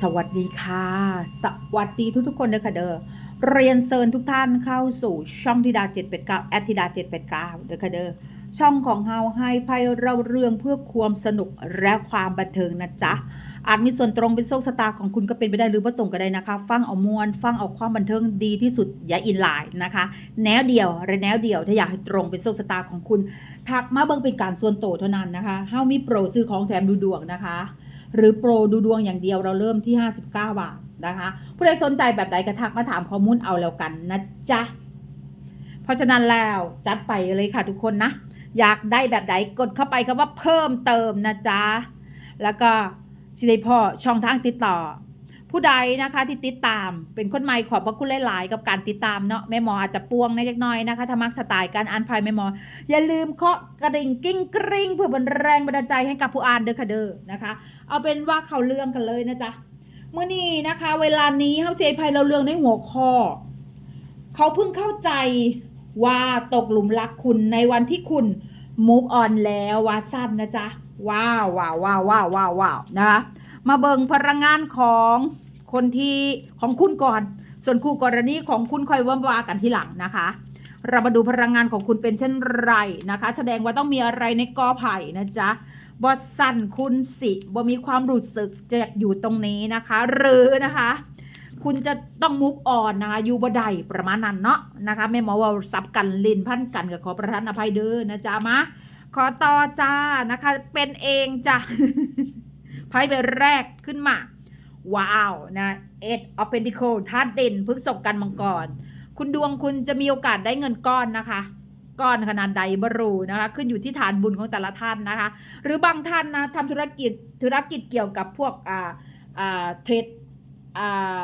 สวัสดีค่ะ สวัสดีทุกๆคนเลยค่ะเด้อเรียนเชิญทุกท่านเข้าสู่ช่องธิดา 789แอดธิดา 789เด้อค่ะเด้อช่องของเฮาให้ไพ่เราเรื่องเพื่อความสนุกและความบันเทิงนะจ๊ะอาจมีส่วนตรงเป็นโชคชะตาของคุณก็เป็นไปได้หรือว่าตรงก็ได้นะคะ ฟังเอามวลฟังเอาความบันเทิงดีที่สุดอย่าอินไลน์นะคะ แนวเดียวและแนวเดียวถ้าอยากให้ตรงเป็นโชคชะตาของคุณทักมาเบิ่งเป็นการส่วนโตวเท่านั้นนะคะเฮามีโปรซื้อของแถมดูดวงนะคะ หรือโปรดูดวงอย่างเดียวเราเริ่มที่ 59 บาทนะคะผู้ใดสนใจแบบใดกระทักมาถามข้อมูลเอาแล้วกันนะจ๊ะเพราะฉะนั้นแล้วจัดไปเลยค่ะทุกคนนะ อยากได้แบบใดกดเข้าไปคำว่าเพิ่มเติมนะจ๊ะแล้วก็ชิไดพ่อช่องทางติดต่อ ผู้ใดนะคะที่ติดตาม เป็นคนใหม่ขอบพระคุณหลาย ๆ กับการติดตามเนาะแม่หมออาจจะปวงในเล็กน้อยนะคะถ้ามักสไตล์การอ่านไพ่แม่หมอ อย่าลืมเคาะกระดิ่งกิ้งกริ้งเพื่อเป็นแรงบันดาลใจให้กับผู้อ่านเด้อค่ะเด้อนะคะ เอาเป็นว่าเขาเรื่องกันเลยนะจ๊ะเมื่อนี้นะคะ เวลานี้เฮาเสียภัยเราเรื่องในหัวข้อ เขาเพิ่งเข้าใจว่าตกหลุมรักคุณในวันที่คุณ move on แล้วว่าสั้นนะจ๊ะว้าวว้าวว้าวว้าวว้าวนะคะ มาเบิงพลังงานของคนที่ของคุณก่อน ส่วนคู่กรณีของคุณค่อยว่าว่ากันทีหลังนะคะ เรามาดูพลังงานของคุณเป็นเช่นไรนะคะ แสดงว่าต้องมีอะไรในกอไผ่นะจ๊ะบอสั่นคุณสิบ่มีความรู้สึกจะอยู่ตรงนี้นะคะ หรือนะคะ คุณจะต้องมุกอ่อนนะคะอยู่บ่ได้ประมาณนั้นเนาะนะคะแม่หมอว่าซับกันลินพันกันกับขอประทานอภัยเด้อนะจ๊ะมาขอต่อจ้านะคะ เป็นเองจ้ะ ไพ่ใบแรกขึ้นมา ว้าว นะเอ็ดออฟเพนติโคธาตุเด่นพฤกษบกันมังกร คุณดวงคุณจะมีโอกาสได้เงินก้อนนะคะ ก้อนขนาดใดบรูนะคะ ขึ้นอยู่ที่ฐานบุญของแต่ละท่านนะคะ หรือบางท่านนะทำธุรกิจธุรกิจเกี่ยวกับพวกอ่าอ่าเทรดอ่า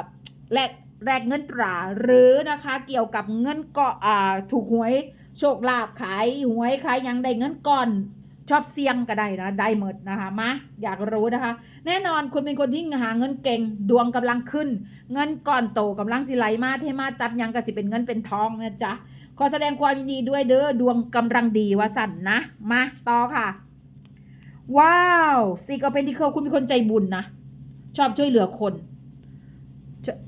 แลกแลกเงินตราหรือนะคะเกี่ยวกับเงินก็อ่าถูกหวยโชคลาภขายหวยขายยังได้เงินก้อน ชอบเสี่ยงก็ได้นะได้หมดนะคะมาอยากรู้นะคะ แน่นอนคุณเป็นคนที่หาเงินเก่งดวงกำลังขึ้น เงินก้อนโตกำลังสิไหลมาเทมาจับยังก็สิเป็นเงินเป็นทองนะจ๊ะขอแสดงความยินดีด้วยเด้อดวงกำลังดีว่าสั่นนะมาต่อค่ะ ว้าวซีก็เป็นที่เขาคุณเป็นคนใจบุญนะชอบช่วยเหลือคน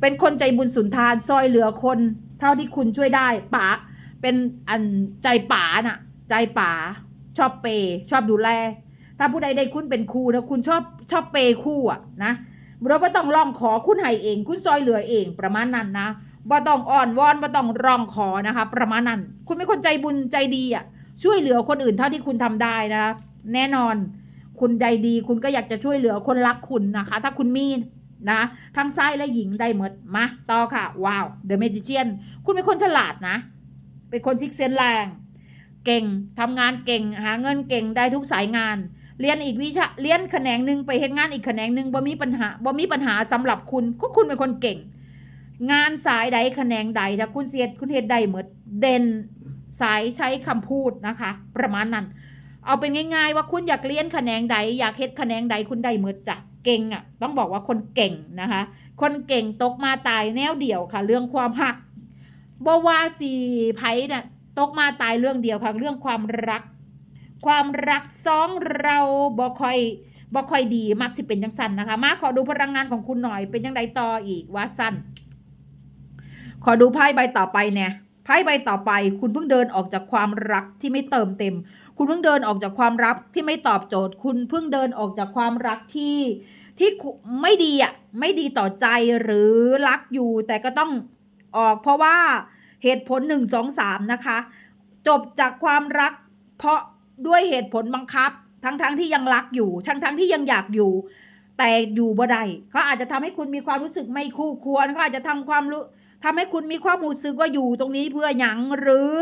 เป็นคนใจบุญสุนทานซอยเหลือคน เท่าที่คุณช่วยได้ป๋าเป็นอันใจป๋าน่ะ ใจป๋า ชอบเปย์ชอบดูแล ถ้าผู้ใดได้คุณเป็นครูนะคุณชอบชอบเปย์คู่อะนะเราไม่ต้องร้องขอคุณให้เอง คุณซอยเหลือเองประมาณนั้นนะบ่ต้องอ่อนวอนบ่ต้องร้องขอนะคะ ประมาณนั้น คุณเป็นคนใจบุญใจดีอะช่วยเหลือคนอื่นเท่าที่คุณทำได้นะแน่นอน คุณใจดี คุณก็อยากจะช่วยเหลือคนรักคุณนะคะ ถ้าคุณมีนะทั้งซ้ายและหญิงได้หมดมาต่อค่ะ ว้าวเดอะเมจิเชียนคุณเป็นคนฉลาดนะ เป็นคนซิกเซนแรง เก่งทำงานเก่งหาเงินเก่งได้ทุกสายงาน เรียนอีกวิชาเรียนแขนงหนึ่งไปเฮ็ดงานอีกแขนงหนึ่งบ่มีปัญหาบ่มีปัญหาสำหรับคุณก็คุณเป็นคนเก่ง งานสายใดแขนงใดถ้าคุณเสียดคุณเฮ็ดได้หมดเด่นสายใช้คำพูดนะคะ ประมาณนั้น เอาเป็นง่าย ๆ ว่าคุณอยากเรียนแขนงใด อยากเฮ็ดแขนงใดคุณได้เหมดจ้ะเก่งอะต้องบอกว่าคนเก่งนะคะ คนเก่งตกมาตายแนวเดียวค่ะ เรื่องความหักบว่าสีไพ่น่ะ ตกมาตายเรื่องเดียวค่ะเรื่องความรัก ความรักสองเราบ่ค่อยบ่ค่อยดีมักสิเป็นจังสันนะคะ มาขอดูพลังงานของคุณหน่อยเป็นยังไงต่ออีกว่าสั้นขอดูไพ่ใบต่อไปเนี่ยไพ่ใบต่อไป คุณเพิ่งเดินออกจากความรักที่ไม่เติมเต็ม คุณเพิ่งเดินออกจากความรักที่ไม่ตอบโจทย์ คุณเพิ่งเดินออกจากความรักที่ที่ไม่ดีอะไม่ดีต่อใจหรือรักอยู่แต่ก็ต้องออกเพราะว่า เหตุผลหนึ่งสองสามนะคะ จบจากความรัก เพราะด้วยเหตุผลบังคับ ทั้งๆทที่ยังรักอยู่ ทั้งๆทที่ยังอยากอยู่ แต่อยู่บ่ได้เขาอาจจะทำให้คุณมีความรู้สึกไม่คู่ควรเขาอาจจะทำความรู้ทำให้คุณมีความรู้สึกว่าอยู่ตรงนี้เพื่อหยังหรือ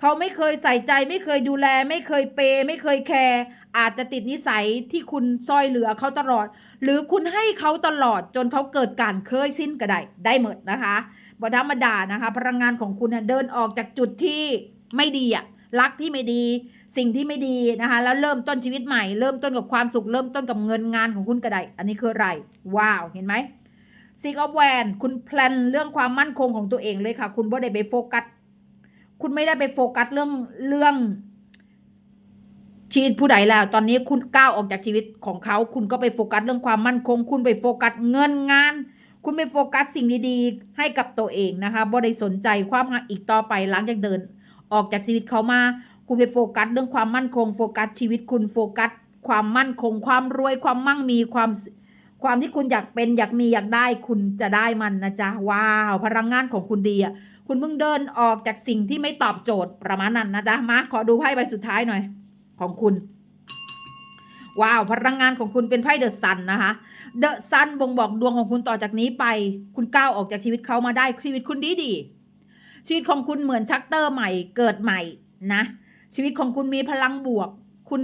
เขาไม่เคยใส่ใจ ไม่เคยดูแล ไม่เคยเปย์ไม่เคยแคร์อาจจะติดนิสัยที่คุณซอยเหลือเขาตลอด หรือคุณให้เขาตลอดจนเขาเกิดการเคยสิ้นก็ได้ได้หมดนะคะบธรรมดานะคะ พลังงานของคุณเดินออกจากจุดที่ไม่ดีอะรักที่ไม่ดีสิ่งที่ไม่ดีนะคะ แล้วเริ่มต้นชีวิตใหม่เริ่มต้นกับความสุขเริ่มต้นกับเงินงานของคุณก็ได้อันนี้คืออะไร ว้าวเห็นไหมซิกออฟแวนคุณแพลนเรื่องความมั่นคงของตัวเองเลยค่ะ คุณบ่ได้ไปโฟกัส คุณไม่ได้ไปโฟกัสเรื่องเรื่องชีวิตผู้ใดแล้ว ตอนนี้คุณก้าวออกจากชีวิตของเขา คุณก็ไปโฟกัสเรื่องความมั่นคง คุณไปโฟกัสเงินงาน คุณไปโฟกัสสิ่งดีๆ ให้กับตัวเองนะคะบ่ได้สนใจความหักอีกต่อไปหลังจากเดิน ออกจากชีวิตเขามา คุณไปโฟกัสเรื่องความมั่นคง โฟกัสชีวิตคุณโฟกัส ความมั่นคง ความรวยความมั่งมีความความที่คุณอยากเป็นอยากมีอยากได้ คุณจะได้มันนะจ๊ะว้าว พลังงานของคุณดีอะ คุณเพิ่งเดินออกจากสิ่งที่ไม่ตอบโจทย์ประมาณนั้นนะจ๊ะมาขอดูไพ่ใบสุดท้ายหน่อย ของคุณว้าวพลังงานของคุณเป็นไพ่เดอะซันนะคะเดอะซันบ่งบอกดวงของคุณต่อจากนี้ไป คุณก้าวออกจากชีวิตเขามาได้ชีวิตคุณดีดีชีวิตของคุณเหมือนชักเตอร์ใหม่เกิดใหม่นะ ชีวิตของคุณมีพลังบวก คุณ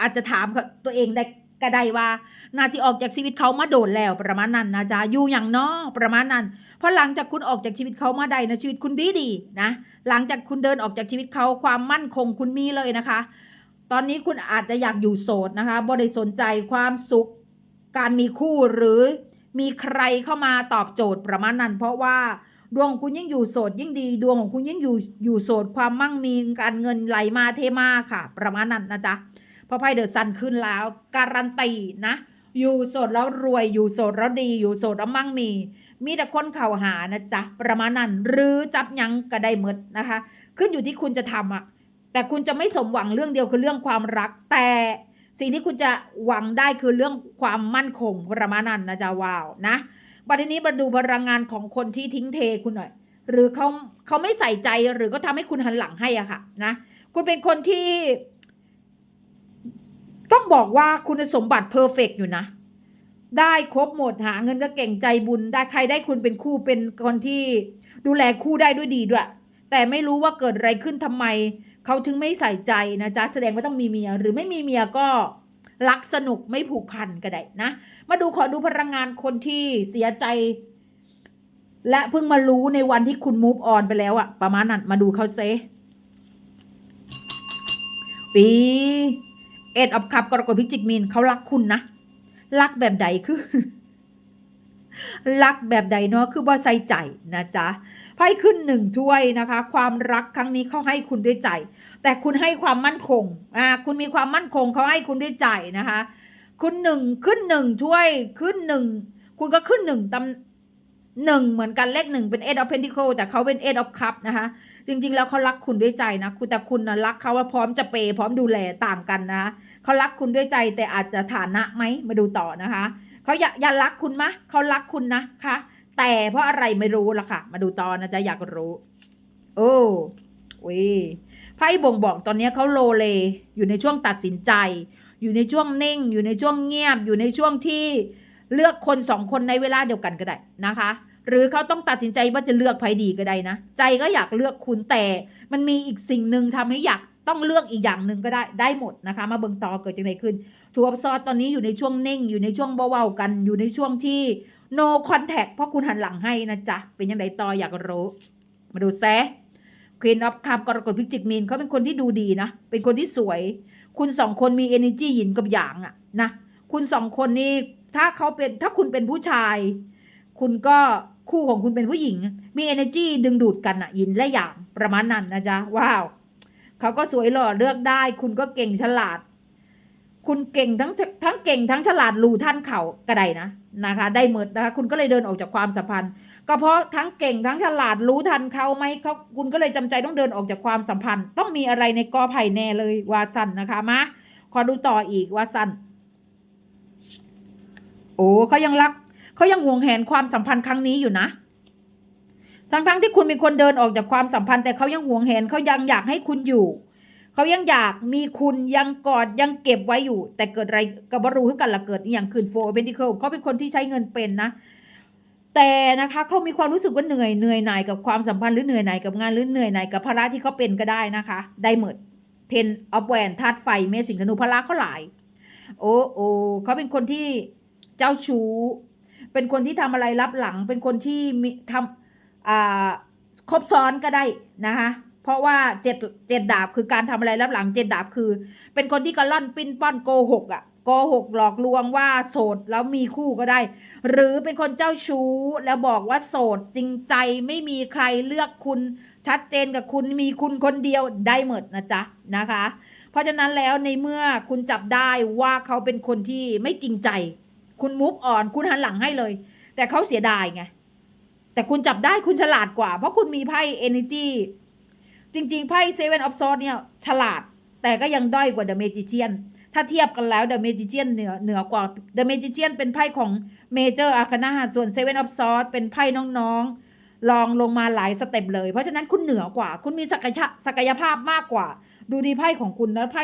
อาจจะถามตัวเองได้ก็ไดว่า นาสิออกจากชีวิตเขามาโดนแล้วประมาณนั้นนะจ๊ะอยู่อย่างน้อประมาณนั้นเพราะหลังจากคุณออกจากชีวิตเขามาได้นะชีวิตคุณดีดีนะ หลังจากคุณเดินออกจากชีวิตเขาความมั่นคงคุณมีเลยนะคะ ตอนนี้คุณอาจจะอยากอยู่โสดนะคะบ่ได้สนใจความสุข การมีคู่หรือมีใครเข้ามาตอบโจทย์ประมาณนั้น เพราะว่าดวงของคุณยิ่งอยู่โสดยิ่งดี ดวงของคุณยิ่งอยู่อยู่โสดความมั่งมีการเงินไหลมาเทมาค่ะ ประมาณนั้นนะจ๊ะพราะไพ่เดอะซันขึ้นแล้ว การันตีนะ อยู่โสดแล้วรวยอยู่โสดแล้วดี อยู่โสดแล้วมั่งมี มีแต่คนเข่าหานะจ๊ะประมาณนั้นหรือจับยังก็ได้หมดนะคะ ขึ้นอยู่ที่คุณจะทำอะแต่คุณจะไม่สมหวังเรื่องเดียวคือเรื่องความรัก แต่สิ่งที่คุณจะหวังได้คือเรื่องความมั่นคงประมาณนั้นนะจ๊ะว้าวนะบัดนี้มาดูพลังงานของคนที่ทิ้งเทคุณหน่อย หรือเขาเขาไม่ใส่ใจหรือก็ทำให้คุณหันหลังให้อะค่ะนะคุณเป็นคนที่ ต้องบอกว่าคุณสมบัติเพอร์เฟกอยู่นะ ได้ครบหมดหาเงินก็เก่งใจบุญได้ใครได้คุณเป็นคู่เป็นคนที่ดูแลคู่ได้ด้วยดีด้วย แต่ไม่รู้ว่าเกิดอะไรขึ้นทำไม เขาถึงไม่ใส่ใจนะจ๊ะ แสดงว่าต้องมีเมีย หรือไม่มีเมียก็รักสนุกไม่ผูกพันก็ได้นะ มาดูขอดูพลังงานคนที่เสียใจ และเพิ่งมารู้ในวันที่คุณมูฟออนไปแล้วอะประมาณนั้นมาดูเขาเซปีเอ็ดออฟคับกรกฎพิจิกมีนเขารักคุณนะ รักแบบใดคือรักแบบใดเนาะคือว่าใส่ใจนะจ๊ะไพ่ขึ้นหนึ่งถ้วยนะคะ ความรักครั้งนี้เขาให้คุณด้วยใจ แต่คุณให้ความมั่นคงอ่าคุณมีความมั่นคงเขาให้คุณด้วยใจนะคะ คุณหนึ่งขึ้นหนึ่งถ้วยขึ้นหนึ่งคุณก็ขึ้นหนึ่งตำหนึ่งเหมือนกันเลขหนึ่งเป็น eight of pentacle แต่เขาเป็น eight of cup นะคะ จริง ๆ แล้วเขารักคุณด้วยใจนะคุณแต่คุณนะรักเขาว่าพร้อมจะเปย์พร้อมดูแลต่างกันนะเขารักคุณด้วยใจแต่อาจจะฐานะไหมมาดูต่อนะคะเขาอยากอยารักคุณมะเขารักคุณนะคะแต่เพราะอะไรไม่รู้ละค่ะ มาดูต่อนะจ๊ะอยากรู้ โอ้ว้ยไพ่บ่งบอกตอนนี้เขาโลเล อยู่ในช่วงตัดสินใจ อยู่ในช่วงนิ่ง อยู่ในช่วงเงียบ อยู่ในช่วงที่เลือกคนสองคนในเวลาเดียวกันก็ได้นะคะ หรือเขาต้องตัดสินใจว่าจะเลือกไพ่ดีก็ได้นะ ใจก็อยากเลือกคุณแต่ มันมีอีกสิ่งหนึ่งทำให้อยากต้องเลือกอีกอย่างหนึ่งก็ได้ได้หมดนะคะ มาเบิ่งต่อเกิดจากไหนขึ้นทัวร์ซอสตอนนี้อยู่ในช่วงนิ่ง อยู่ในช่วงเบาๆกัน อยู่ในช่วงที่ no contact เพราะคุณหันหลังให้นะจ๊ะ เป็นยังไงต่ออยากรู้ มาดูแซ Queen of Cup กรกฎพิจิกมีนเขาเป็นคนที่ดูดีนะ เป็นคนที่สวย คุณสองคนมี energy หยินกับหยางอะนะ คุณสองคนนี่ถ้าเขาเป็นถ้าคุณเป็นผู้ชาย คุณก็ คู่ของคุณเป็นผู้หญิง มี energy ดึงดูดกันอะยินและหยางประมาณนั้นนะจ๊ะ ว้าว เขาก็สวยหล่อเลือกได้ คุณก็เก่งฉลาด คุณเก่งทั้งทั้งเก่งทั้งฉลาดรู้ท่านเขาก็ไดนะนะคะ ได้หมดนะคะ คุณก็เลยเดินออกจากความสัมพันธ์ ก็เพราะทั้งเก่งทั้งฉลาดรู้ทันเขาไหมเขาคุณก็เลยจำใจต้องเดินออกจากความสัมพันธ์ ต้องมีอะไรในกอไผ่แน่เลยวาสันนะคะมาขอดูต่ออีกวาสันโอ้เขายังรัก เขายังห่วงแหนความสัมพันธ์ครั้งนี้อยู่นะทั้งๆทที่คุณเป็นคนเดินออกจากความสัมพันธ์ แต่เขายังห่วงแหนเขายังอยากให้คุณอยู่เขายังอยากมีคุณยังกอดยังเก็บไว้อยู่ แต่เกิดอะไรกับบรู้ขึ้นกันละเกิดอย่างคืนโฟเบนติเคิลเขาเป็นคนที่ใช้เงินเป็นนะ แต่นะคะเขามีความรู้สึกว่าเหนื่อยเหนื่อยหน่ายกับความสัมพันธ์หรือเหนื่อยหน่ายกับงานหรือเหนื่อยหน่ายกับภาระที่เขาเป็นก็ได้นะคะ ได้หมดเทนออฟแวนธาตุไฟเมสิงธนูภาระเขาหลาย โอ้โอ้เขาเป็นคนที่เจ้าชู้ เป็นคนที่ทำอะไรรับหลัง เป็นคนที่มีทำครบซ้อนก็ได้นะคะเพราะว่าเจ็ดเจ็ดดาบคือการทำอะไรรับหลังเจ็ดดาบคือ เป็นคนที่กระล่อนปิ้นป้อนโกหกอะ่ะโกหกหลอกลวงว่าโสดแล้วมีคู่ก็ได้ หรือเป็นคนเจ้าชู้แล้วบอกว่าโสดจริงใจไม่มีใครเลือกคุณ ชัดเจนกับคุณมีคุณคนเดียวได้หมดนะจ๊ะนะคะ เพราะฉะนั้นแล้วในเมื่อคุณจับได้ว่าเขาเป็นคนที่ไม่จริงใจ คุณมุฟอ่อน คุณหันหลังให้เลย แต่เขาเสียดายไง แต่คุณจับได้คุณฉลาดกว่า เพราะคุณมีไพ่ energy จริง ๆ ไพ่ seven of swords เนี่ย ฉลาด แต่ก็ยังด้อยกว่า the magician ถ้าเทียบกันแล้ว the magician เหนือเหนือกว่า the magician เป็นไพ่ของ major arcana ส่วน seven of swords เป็นไพ่น้องๆ ลองลงมาหลายสเต็ปเลย เพราะฉะนั้นคุณเหนือกว่า คุณมีศักยศักยภาพมากกว่า ดูดีไพ่ของคุณแล้วไพ่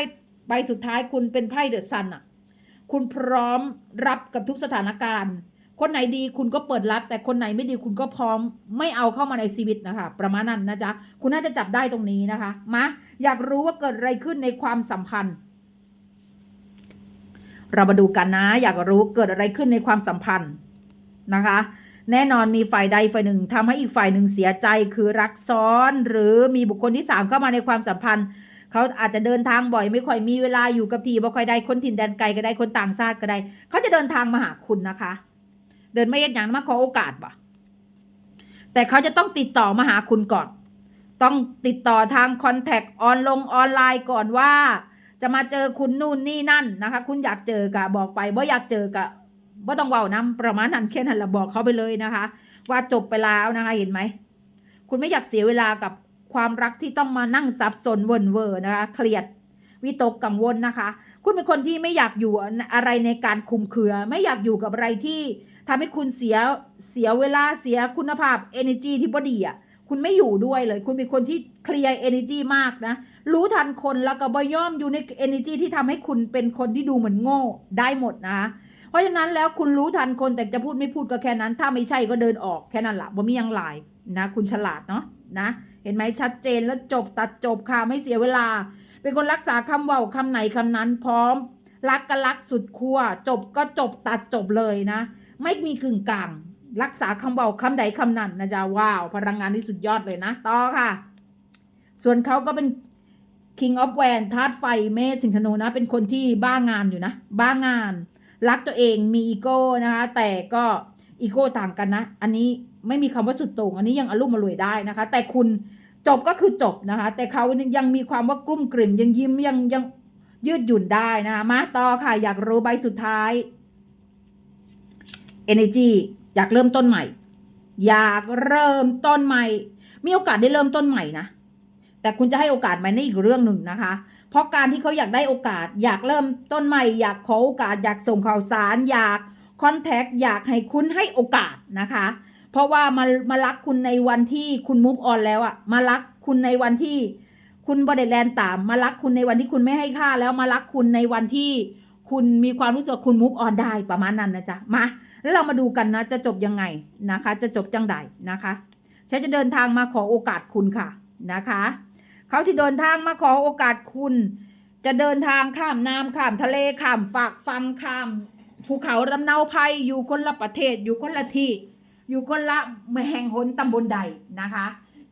ใบสุดท้ายคุณเป็นไพ่เดอะซันอะ คุณพร้อมรับกับทุกสถานการณ์ คนไหนดีคุณก็เปิดรับ แต่คนไหนไม่ดีคุณก็พร้อมไม่เอาเข้ามาในชีวิตนะคะ ประมาณนั้นนะจ๊ะ คุณน่าจะจับได้ตรงนี้นะคะ มา อยากรู้ว่าเกิดอะไรขึ้นในความสัมพันธ์ เรามาดูกันนะ อยากรู้เกิดอะไรขึ้นในความสัมพันธ์นะคะ แน่นอนมีฝ่ายใดฝ่ายหนึ่งทำให้อีกฝ่ายหนึ่งเสียใจคือรักซ้อน หรือมีบุคคลที่สามเข้ามาในความสัมพันธ์ เขาอาจจะเดินทางบ่อยไม่ค่อยมีเวลาอยู่กับทีบ่ค่อยได้คนถิ่นแดนไกลก็ได้คนต่างชาติก็ได้ เขาจะเดินทางมาหาคุณนะคะ เดินไม่ยัดอย่างมาขอโอกาสบ่แต่เขาจะต้องติดต่อมาหาคุณก่อน ต้องติดต่อทางคอนแทคออนลงออนไลน์ก่อนว่า จะมาเจอคุณนู่นนี่นั่นนะคะ คุณอยากเจอกะบอกไปว่าอยากเจอกะว่าต้องเว้าน้ำประมาณนั้นแค่นั้นละบอกเขาไปเลยนะคะ ว่าจบไปแล้วนะคะเห็นไหม คุณไม่อยากเสียเวลากับ ความรักที่ต้องมานั่งซับซอนวนเวอร์นะคะ เครียดวิตกกังวลนะคะ คุณเป็นคนที่ไม่อยากอยู่อะไรในการคุมเครือ ไม่อยากอยู่กับอะไรที่ทำให้คุณเสียเสียเวลาเสียคุณภาพ energy ที่พอดีอะคุณไม่อยู่ด้วยเลย คุณเป็นคนที่เคลียร์ energy มากนะ รู้ทันคนแล้วก็บย่อมอยู่ใน energy ที่ทำให้คุณเป็นคนที่ดูเหมือนโง่ได้หมดนะคะเพราะฉะนั้นแล้วคุณรู้ทันคนแต่จะพูดไม่พูดก็แค่นั้น ถ้าไม่ใช่ก็เดินออกแค่นั้นละบ่มียังหลายนะ คุณฉลาดเนาะนะ เห็นไหมชัดเจนแล้วจบตัดจบค่ะไม่เสียเวลา เป็นคนรักษาคำว่าคำไหนคำนั้นพร้อม รักก็รักสุดขั้วจบก็จบตัดจบเลยนะ ไม่มีกึ่งกลางรักษาคำเว่าคำใดคำนั้นนะจ๊ะว้าว พลังงานที่สุดยอดเลยนะ ต่อค่ะ ส่วนเขาก็เป็น King of w a n ธาตุไฟเมษสิงธนูนะ เป็นคนที่บ้างานอยู่นะ บ้างาน รักตัวเองมีอีโก้นะคะ แต่ก็อีโก้ต่างกันนะ อันนี้ ไม่มีคำว่าสุดโต่งอันนี้ยังอารมณ์มารวยได้นะคะ แต่คุณจบก็คือจบนะคะ แต่เขายังมีความว่ากลุ้มกลิ่มยังยิ้มยังยังยืดหยุ่นได้นะคะมาต่อค่ะ อยากรู้ใบสุดท้าย energy อยากเริ่มต้นใหม่ อยากเริ่มต้นใหม่ มีโอกาสได้เริ่มต้นใหม่นะแต่คุณจะให้โอกาสไหมในนอีกเรื่องหนึ่งนะคะ เพราะการที่เขาอยากได้โอกาส อยากเริ่มต้นใหม่ อยากขอโอกาส อยากส่งข่าวสาร อยากคอนแทค อยากให้คุณให้โอกาสนะคะ เพราะว่ามามารักคุณในวันที่คุณมุฟออนแล้วอะมารักคุณในวันที่คุณบอดแลนตาม มารักคุณในวันที่คุณไม่ให้ค่า แล้วมารักคุณในวันที่คุณมีความรู้สึกคุณมุฟออนได้ประมาณนั้นนะจ๊ะมาแล้วเรามาดูกันนะจะจบยังไงนะคะ จะจบจังใดนะคะฉันจะเดินทางมาขอโอกาสคุณค่ะนะคะเขาที่เดินทางมาขอโอกาสคุณ จะเดินทางข้ามน้ำข้ามทะเลข้ามฝากฟังข้ามภูเขาลำเนาภัยอยู่คนละประเทศอยู่คนละที่ อยู่คนละแห่งหนตำบลใดนะคะ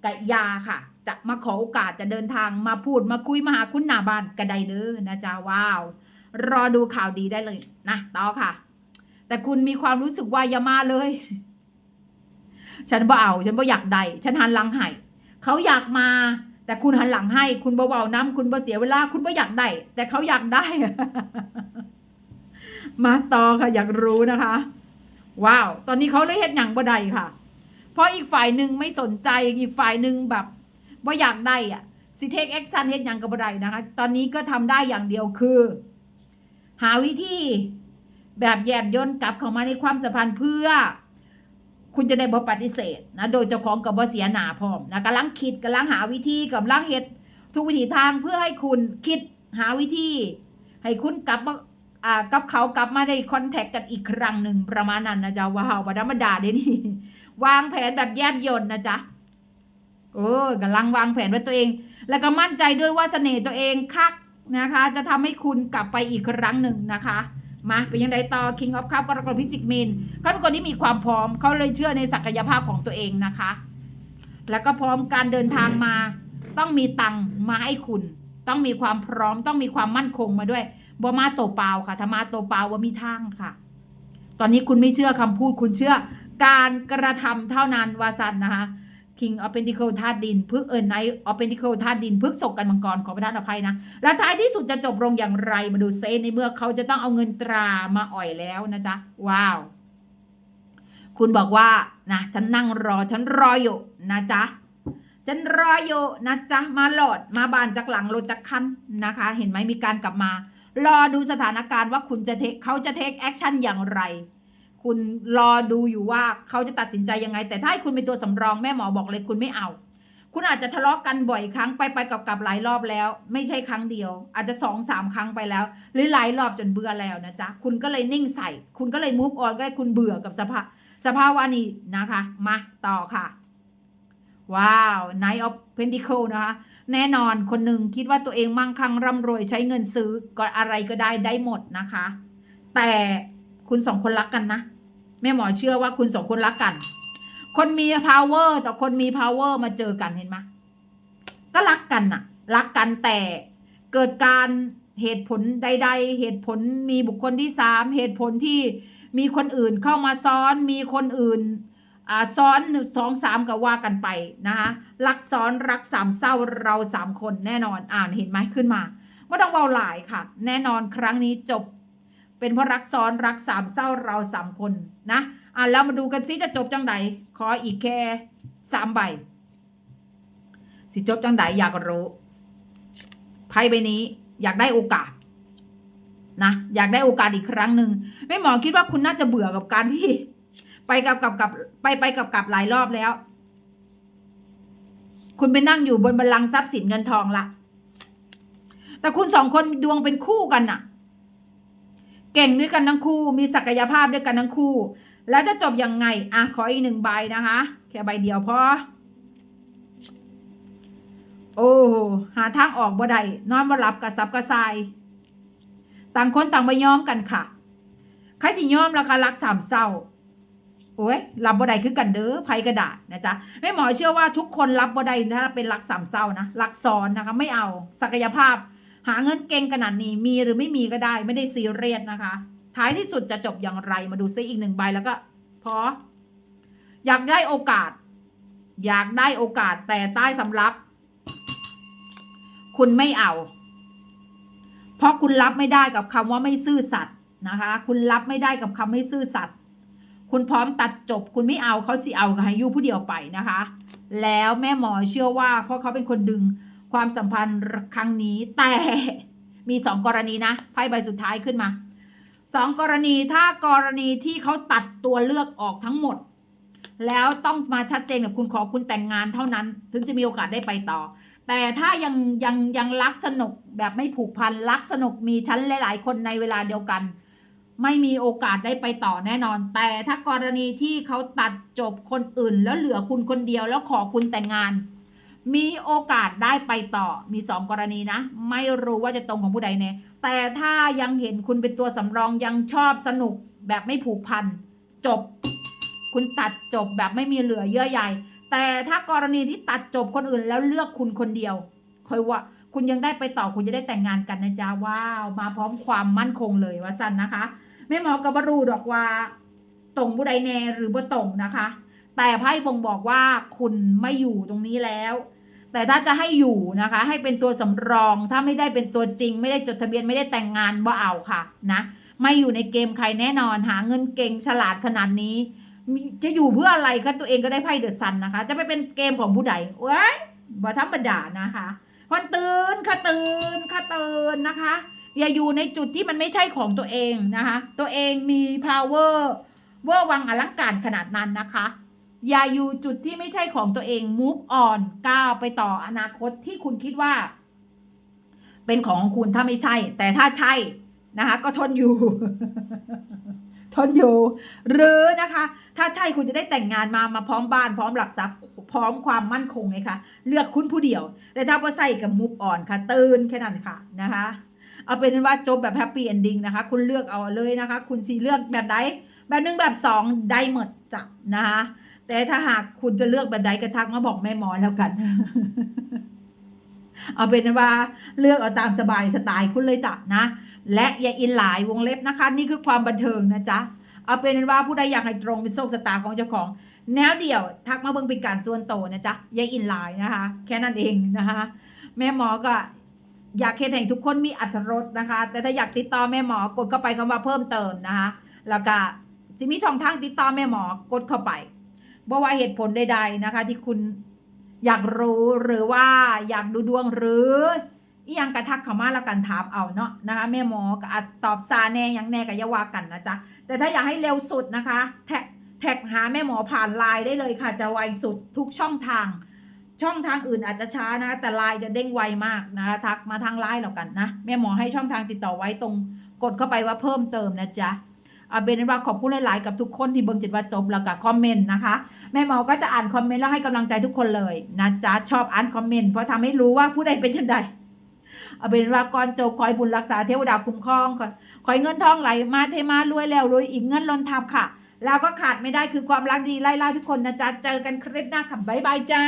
กะยาค่ะ จะมาขอโอกาสจะเดินทางมาพูดมาคุยมาหาคุณหนาบานกระไดเด้อนะจ๊ะว้าว รอดูข่าวดีได้เลยนะต่อค่ะ แต่คุณมีความรู้สึกว่าอย่ามาเลย ฉันบ่เอา ฉันบ่อยากไดฉันหันหลังให้เขาอยากมา แต่คุณหันหลังให้ คุณเบาๆน้ำคุณบ่เสียเวลา คุณบ่อยากได้ แต่เขาอยากได้ มาต่อค่ะอยากรู้นะคะ ว้าว ตอนนี้เขาเลยเฮ็ดหยังบ่ได้ค่ะ เพราะอีกฝ่ายหนึ่งไม่สนใจอีกฝ่ายหนึ่งแบบบ่อยากได้อะสิเทคแอคชั่นเฮ็ดหยังก็บ่ได้นะคะ ตอนนี้ก็ทำได้อย่างเดียวคือ หาวิธีแบบแยบยนต์กลับเข้ามาในความสัมพันธ์เพื่อ คุณจะได้บ่ปฏิเสธนะโดยเจ้าของกับบ่เสียหนาพร้อมนะกำลังคิดกำลังหาวิธีกำลังเฮ็ดทุกวิถีทางเพื่อให้คุณคิดหาวิธี ให้คุณกลับมา อ่ากับเขากลับมาได้คอนแทคกันอีกครั้งหนึ่งประมาณนั้นนะจ๊ะว้าวบธรรมดาเด้นี่วางแผนแบบแยบยนนะจ๊ะโอ้กำลังวางแผนไว้ตัวเอง แล้วก็มั่นใจด้วยว่าเสน่ห์ตัวเองคักนะคะ จะทำให้คุณกลับไปอีกครั้งหนึ่งนะคะ มาเป็นยังไงต่อ King of Cup กรกฎพิจิกมินเขาเป็นคนที่มีความพร้อมเขาเลยเชื่อในศักยภาพของตัวเองนะคะ แล้วก็พร้อมการเดินทางมา ต้องมีตังค์มาให้คุณ ต้องมีความพร้อม ต้องมีความมั่นคงมาด้วย บ่มาโตวเปล่าค่ะถ้ามาโตวเปล่าว่ามีทางค่ะ ตอนนี้คุณไม่เชื่อคำพูดคุณเชื่อการกระทำเท่านั้นวาสันนะคะ King of Pentacle ธาตุดินพฤกเอิญไน of Pentacle ธาตุดินพฤกศกกันมังกรขอประทานอภัยนะและท้ายที่สุดจะจบลงอย่างไรมาดูเซนในเมื่อเขาจะต้องเอาเงินตรามาอ่อยแล้วนะจ๊ะว้าว คุณบอกว่านะฉันนั่งรอฉันรออยู่นะจ๊ะฉันรออยู่นะจ๊ะมาโหลดมาบานจากหลังรถจากคันนะคะ เห็นไหมมีการกลับมา รอดูสถานการณ์ว่าคุณจะเทคเขาจะเทคแอคชั่นอย่างไร คุณรอดูอยู่ว่าเขาจะตัดสินใจยังไง แต่ถ้าคุณเป็นตัวสำรองแม่หมอบอกเลยคุณไม่เอา คุณอาจจะทะเลาะกันบ่อยครั้งไปไปกับกับหลายรอบแล้ว ไม่ใช่ครั้งเดียว อาจจะสองสามครั้งไปแล้ว หรือหลายรอบจนเบื่อแล้วนะจ๊ะคุณก็เลยนิ่งใส่ คุณก็เลยมูฟออนก็ได้คุณเบื่อกับสภาสภาวะนี้นะคะ มาต่อค่ะ ว้าว Knight of Pentacle นะคะ แน่นอนคนหนึ่งคิดว่าตัวเองมั่งคั่งร่ำรวยใช้เงินซื้อก็อะไรก็ได้ได้หมดนะคะ แต่คุณสองคนรักกันนะแม่หมอเชื่อว่าคุณสองคนรักกัน คนมี power ต่อคนมี power มาเจอกันเห็นไหมก็รักกันน่ะ รักกันแต่เกิดการเหตุผลใด ๆ เหตุผลมีบุคคลที่สามเหตุผลที่มีคนอื่นเข้ามาซ้อนมีคนอื่น ซ้อนสองสามก็ว่ากันไปนะคะรักซ้อนรักสามเศร้าเราสามคนแน่นอนอ่านเห็นไหมขึ้นมาไม่ต้องเบาหลายค่ะ แน่นอนครั้งนี้จบ เป็นเพราะรักซ้อนรักสามเศร้าเราสามคนนะอ่าแล้วมาดูกันซิจะจบจังใดขออีกแค่สามใบสิจบจังใดอยากรู้ไพ่ใบนี้อยากได้โอกาสนะอยากได้โอกาสอีกครั้งหนึ่งแม่หมอคิดว่าคุณน่าจะเบื่อกับการที่ ไปกับกับกับไปไปกับกับหลายรอบแล้ว คุณไปนั่งอยู่บนบัลลังก์ทรัพย์สินเงินทองละแต่คุณสองคนดวงเป็นคู่กันน่ะ เก่งด้วยกันทั้งคู่ มีศักยภาพด้วยกันทั้งคู่ แล้วจะจบยังไงอะขออีกหนึ่งใบนะคะ แค่ใบเดียวพอโอ้หาทางออกบ่ได้นอนบ่หลับกระซับกระซาย ต่างคนต่างไปย้อมกันค่ะใครสิย้อมราคารักสามเศร้า โอ้ยรับบ่ได้คือกันเด้อไพ่กระดาษนะจ๊ะแม่หมอเชื่อว่าทุกคนรับบ่ได้ถ้าเป็นรักสามเศร้านะรักซ้อนนะคะไม่เอาศักยภาพ หาเงินเก่งขนาดนี้มีหรือไม่มีก็ได้ไม่ได้ซีเรียสนะคะ ท้ายที่สุดจะจบอย่างไรมาดูซิอีกหนึ่งใบแล้วก็พออยากได้โอกาส อยากได้โอกาสแต่ใต้สำรับ คุณไม่เอา เพราะคุณรับไม่ได้กับคำว่าไม่ซื่อสัตย์นะคะ คุณรับไม่ได้กับคำไม่ซื่อสัตย์ คุณพร้อมตัดจบ คุณไม่เอาเขาสิเอากับให้ยูผู้เดียวไปนะคะ แล้วแม่หมอเชื่อว่า เพราะเขาเป็นคนดึงความสัมพันธ์ครั้งนี้ แต่มีสองกรณีนะไพ่ใบสุดท้ายขึ้นมาสองกรณีถ้ากรณีที่เขาตัดตัวเลือกออกทั้งหมด แล้วต้องมาชัดเจนกับคุณขอคุณแต่งงานเท่านั้น ถึงจะมีโอกาสได้ไปต่อ แต่ถ้ายังยังยังรักสนุกแบบไม่ผูกพันรักสนุกมีชั้นหลาย ๆ คนในเวลาเดียวกัน ไม่มีโอกาสได้ไปต่อแน่นอน แต่ถ้ากรณีที่เขาตัดจบคนอื่น แล้วเหลือคุณคนเดียวแล้วขอคุณแต่งงาน มีโอกาสได้ไปต่อมีสองกรณีนะ ไม่รู้ว่าจะตรงของผู้ใดแน่แต่ถ้ายังเห็นคุณเป็นตัวสำรองยังชอบสนุกแบบไม่ผูกพัน จบ คุณตัดจบแบบไม่มีเหลือเยื่อใยแต่ถ้ากรณีที่ตัดจบคนอื่นแล้วเลือกคุณคนเดียวคอยว่าคุณยังได้ไปต่อคุณจะได้แต่งงานกันนะจ๊ะว้าว มาพร้อมความมั่นคงเลยว่าสั้นนะคะ แม่หมอกับบรูดอกว่าตรงผู้ใดแนหรือบ่ตรงนะคะ แต่ไพ่บ่งบอกว่าคุณไม่อยู่ตรงนี้แล้ว แต่ถ้าจะให้อยู่นะคะ ให้เป็นตัวสำรองถ้าไม่ได้เป็นตัวจริง ไม่ได้จดทะเบียนไม่ได้แต่งงานบ่เอาค่ะนะไม่อยู่ในเกมใครแน่นอนหาเงินเก่งฉลาดขนาดนี้ จะอยู่เพื่ออะไรก็ตัวเองก็ได้ไพ่เดอะซันนะคะ จะไปเป็นเกมของผู้ใดเว้ยบ่ธรรมดานะคะคนตื่นค่ะตื่นค่ะตื่นนะคะ อย่าอยู่ในจุดที่มันไม่ใช่ของตัวเองนะคะ ตัวเองมี power เวอร์วังอลังการขนาดนั้นนะคะ อย่าอยู่จุดที่ไม่ใช่ของตัวเอง move on ก้าวไปต่ออนาคตที่คุณคิดว่า เป็นของคุณถ้าไม่ใช่ แต่ถ้าใช่นะคะ ก็ทนอยู่ ทนอยู่ หรือนะคะ ถ้าใช่คุณจะได้แต่งงานมามาพร้อมบ้านพร้อมหลักทรัพย์พร้อมความมั่นคงไงคะเลือกคุณผู้เดียว แต่ถ้าว่าใส่กับมุกอ่อนค่ะ ตื่นแค่นั้นค่ะนะคะ เอาเป็นว่าจบแบบแฮปปี้เอนดิ้งนะคะ คุณเลือกเอาเลยนะคะ คุณสีเลือกแบบใดแบบหนึ่งแบบสองได้หมดจ้ะนะคะแต่ถ้าหากคุณจะเลือกแบบใดก็ทักมาบอกแม่หมอแล้วกัน เอาเป็นว่าเลือกเอาตามสบายสไตล์คุณเลยจ้ะนะ และอย่าอินหลายวงเล็บนะคะ นี่คือความบันเทิงนะจ๊ะเอาเป็นว่าผู้ใดอยากให้ตรงเป็นโชคชะตาของเจ้าของ แนวเดียวทักมาเบิ่งเป็นการส่วนโตวนะจ๊ะอยาอินไลน์นะคะ แค่นั้นเองนะคะ แม่หมอก็ อยากเฮ็ดให้ทุกคนมีอัตรสนะคะ แต่ถ้าอยากติดต่อแม่หมอกดเข้าไปคำว่าเพิ่มเติมนะคะ แล้วก็จะมีช่องทางติดต่อแม่หมอกดเข้าไปบ่ว่าเหตุผลใดๆนะคะ ที่คุณอยากรู้หรือว่าอยากดูดวงหรืออียังกระทักเข้ามาแล้วกันถามเอาเนาะนะคะแม่หมอก็ตอบซาแน่ยังแน่ก็อย่าวากันนะจ๊ะแต่ถ้าอยากให้เร็วสุดนะคะ แท็กแท็กหาแม่หมอผ่านไลน์ได้เลยค่ะจะไวสุดทุกช่องทาง ช่องทางอื่นอาจจะช้านะ แต่ไลน์จะเด้งไวมากนะคะทักมาทางไลน์แล้วกันนะ แม่หมอให้ช่องทางติดต่อไว้ตรงกดเข้าไปว่าเพิ่มเติมนะจ๊ะเอาเป็นว่าขอบคุณหลาย ๆ กับทุกคนที่เบิ่งจิตว่าจบแล้วก็คอมเมนต์นะคะ แม่หมอก็จะอ่านคอมเมนต์แล้วให้กำลังใจทุกคนเลยนะจ๊ะชอบอ่านคอมเมนต์เพราะทำให้รู้ว่าผู้ใดเป็นยังไงเอาเป็นว่าก่อนจบคอยบุญรักษาเทวดาคุ้มครองคอยคอยเงินทองไหลมาเทมารวยแล้วรวยอีกเงินล้นทับค่ะ แล้วก็ขาดไม่ได้คือความรักดีไล่ล่าทุกคนนะจ๊ะ เจอกันคลิปหน้าค่ะบ๊ายบายจ้า